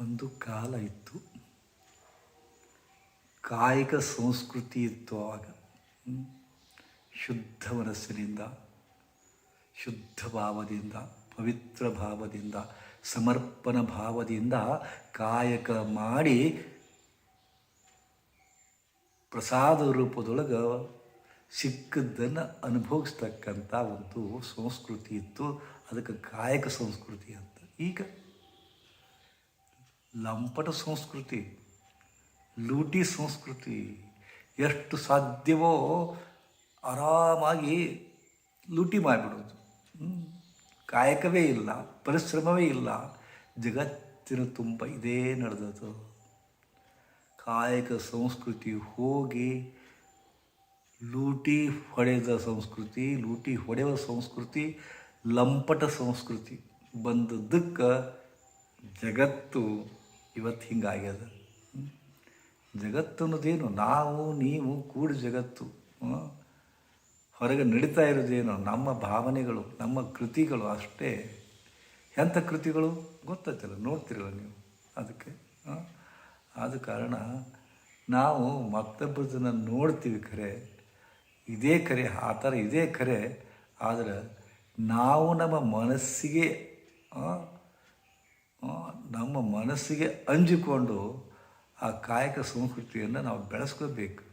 ಒಂದು ಕಾಲ ಇತ್ತು. ಕಾಯಿಕ ಸಂಸ್ಕೃತಿ ಇತ್ತು ಆಗ. ಶುದ್ಧ ಮನಸ್ಸಿನಿಂದ, ಶುದ್ಧ ಭಾವದಿಂದ, ಪವಿತ್ರ ಭಾವದಿಂದ, ಸಮರ್ಪಣ ಭಾವದಿಂದ ಕಾಯಕ ಮಾಡಿ ಪ್ರಸಾದ ರೂಪದೊಳಗೆ ಸಿಕ್ಕದ್ದನ್ನು ಅನುಭವಿಸ್ತಕ್ಕಂಥ ಒಂದು ಸಂಸ್ಕೃತಿ ಇತ್ತು. ಅದಕ್ಕೆ ಕಾಯಕ ಸಂಸ್ಕೃತಿ ಅಂತ. ಈಗ ಲಂಪಟ ಸಂಸ್ಕೃತಿ, ಲೂಟಿ ಸಂಸ್ಕೃತಿ, ಎಷ್ಟು ಸಾಧ್ಯವೋ ಆರಾಮಾಗಿ ಲೂಟಿ ಮಾಡಿಬಿಡೋದು. ಕಾಯಕವೇ ಇಲ್ಲ, ಪರಿಶ್ರಮವೇ ಇಲ್ಲ, ಜಗತ್ತಿನ ತುಂಬ ಇದೇ ನಡೆದದು ಕಾಯಕ ಸಂಸ್ಕೃತಿ ಹೋಗಿ ಲೂಟಿ ಹೊಡೆದ ಸಂಸ್ಕೃತಿ, ಲೂಟಿ ಹೊಡೆಯುವ ಸಂಸ್ಕೃತಿ, ಲಂಪಟ ಸಂಸ್ಕೃತಿ ಬಂದದ್ದಕ್ಕೆ ಜಗತ್ತು ಇವತ್ತು ಹಿಂಗಾಗ್ಯದ. ಜಗತ್ತು ಅನ್ನೋದೇನು? ನಾವು, ನೀವು ಕೂಡಿ ಜಗತ್ತು. ಹೊರಗೆ ನಡೀತಾ ಇರೋದೇನು? ನಮ್ಮ ಭಾವನೆಗಳು, ನಮ್ಮ ಕೃತಿಗಳು ಅಷ್ಟೇ. ಎಂಥ ಕೃತಿಗಳು? ಗೊತ್ತಾಯ್ತಲ್ಲ, ನೋಡ್ತಿರಲ್ಲ ನೀವು ಅದಕ್ಕೆ? ಆದ ಕಾರಣ ನಾವು ಮತ್ತೊಬ್ಬರದನ್ನು ನೋಡ್ತೀವಿ ಖರೆ ಇದೇ ಖರೆ ಆ ಥರ ಇದೇ ಖರೆ ಆದರೆ ನಾವು ನಮ್ಮ ಮನಸ್ಸಿಗೆ ನಮ್ಮ ಮನಸ್ಸಿಗೆ ಅಂಜಿಕೊಂಡು ಆ ಕಾಯಕ ಸಂಸ್ಕೃತಿಯನ್ನು ನಾವು ಬೆಳೆಸ್ಕೋಬೇಕು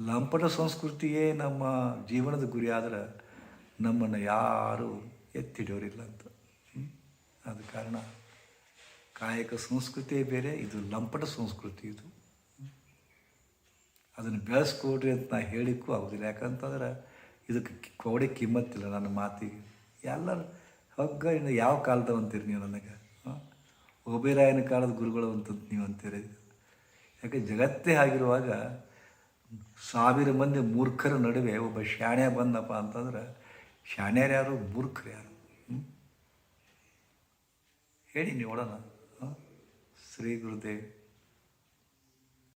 ಲಂಪಟ ಸಂಸ್ಕೃತಿಯೇ ನಮ್ಮ ಜೀವನದ ಗುರಿ ಆದರೆ ನಮ್ಮನ್ನು ಯಾರೂ ಎತ್ತಿಡೋರಿಲ್ಲ ಅಂತ. ಅದ ಕಾರಣ ಕಾಯಕ ಸಂಸ್ಕೃತಿಯೇ ಬೇರೆ, ಇದು ಲಂಪಟ ಸಂಸ್ಕೃತಿ ಇದು? ಅದನ್ನು ಬೆಳೆಸ್ಕೊಡ್ರಿ ಅಂತ ನಾ ಹೇಳಿಕ್ಕೂ ಆಗೋದಿಲ್ಲ. ಯಾಕಂತಂದ್ರೆ ಇದಕ್ಕೆ ಕೌಡೆ ಕಿಮ್ಮತ್ತಿಲ್ಲ ನನ್ನ ಮಾತಿಗೆ. ಎಲ್ಲರೂ, ಹಗ್ಗ ಇನ್ನು ಯಾವ ಕಾಲದವಂತೀರಿ ನೀವು ನನಗೆ? ಹಾಂ ಒಬೇರಾಯನ ಕಾಲದ ಗುರುಗಳು ಅಂತ ನೀವು ಅಂತೀರಿ. ಯಾಕೆ ಜಗತ್ತೇ ಆಗಿರುವಾಗ ಸಾವಿರ ಮಂದಿ ಮೂರ್ಖರ ನಡುವೆ ಒಬ್ಬ ಶಾಣ್ಯ ಬಂದಪ್ಪ ಅಂತಂದ್ರೆ ಶಾಣ್ಯರು ಯಾರು, ಮೂರ್ಖರು ಯಾರು? ಹೇಳಿ ನೀವು ನೋಡೋಣ. ಶ್ರೀ ಗುರುದೇವ್.